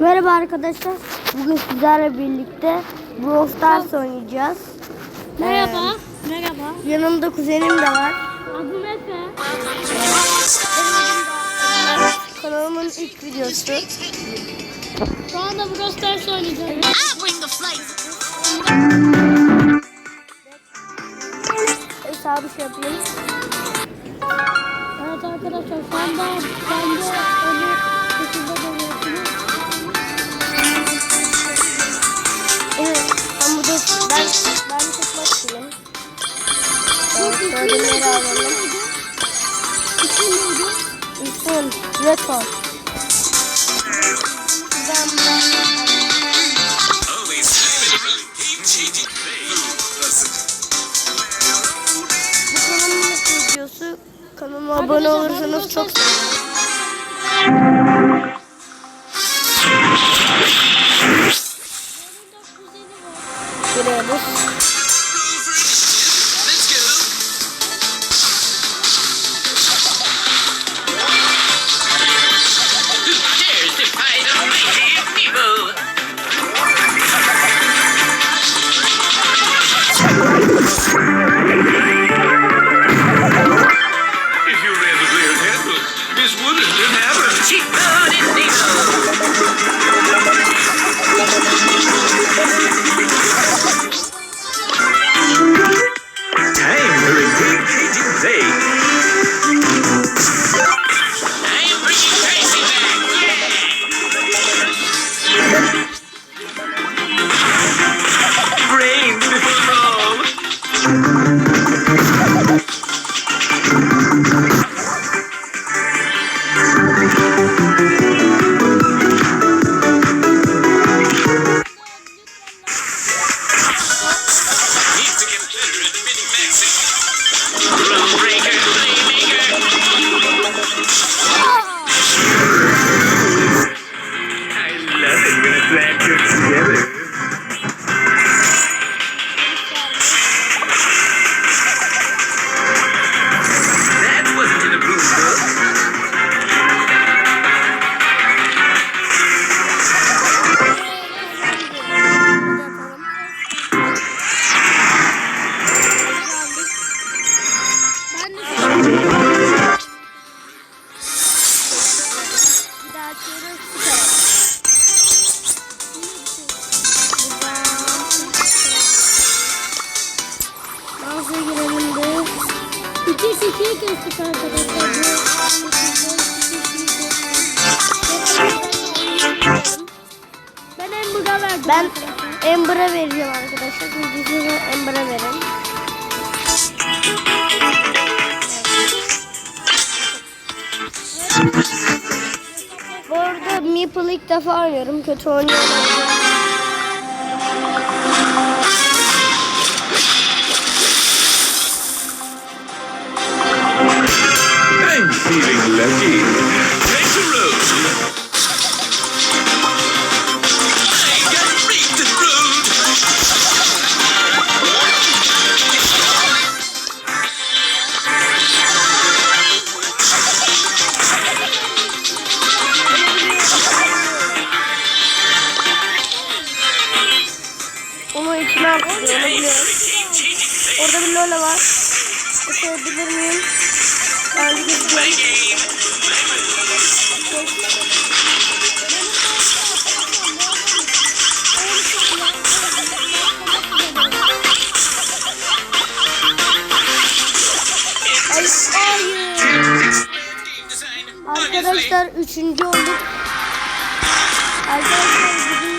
Merhaba arkadaşlar. Bugün sizlerle birlikte Brawl Stars oynayacağız. Merhaba. Merhaba. Yanımda kuzenim de var. Adım Efe. Kanalımın ilk videosu. Şu anda Brawl Stars oynayacağız. The flavor. Hesabı şey yapayım. Söylemeleri alalım. Reto. Ben Bu kanalımın videosu. Kanalıma abone olursanız çok sevinirim. Giriyoruz. They 2 2'ye geçtik. Ben Ember'a verdim. Ben Ember'a vereceğim arkadaşlar. Bilgisayarı Ember'a verin. Bu arada Meeple ilk defa oynuyorum. Kötü oynuyorum. Feeling lucky. Take the road. I read the road. Onu. Orada bir Lola var. Açabilir miyim? Arkadaşlar üçüncü olduk. Arkadaşlar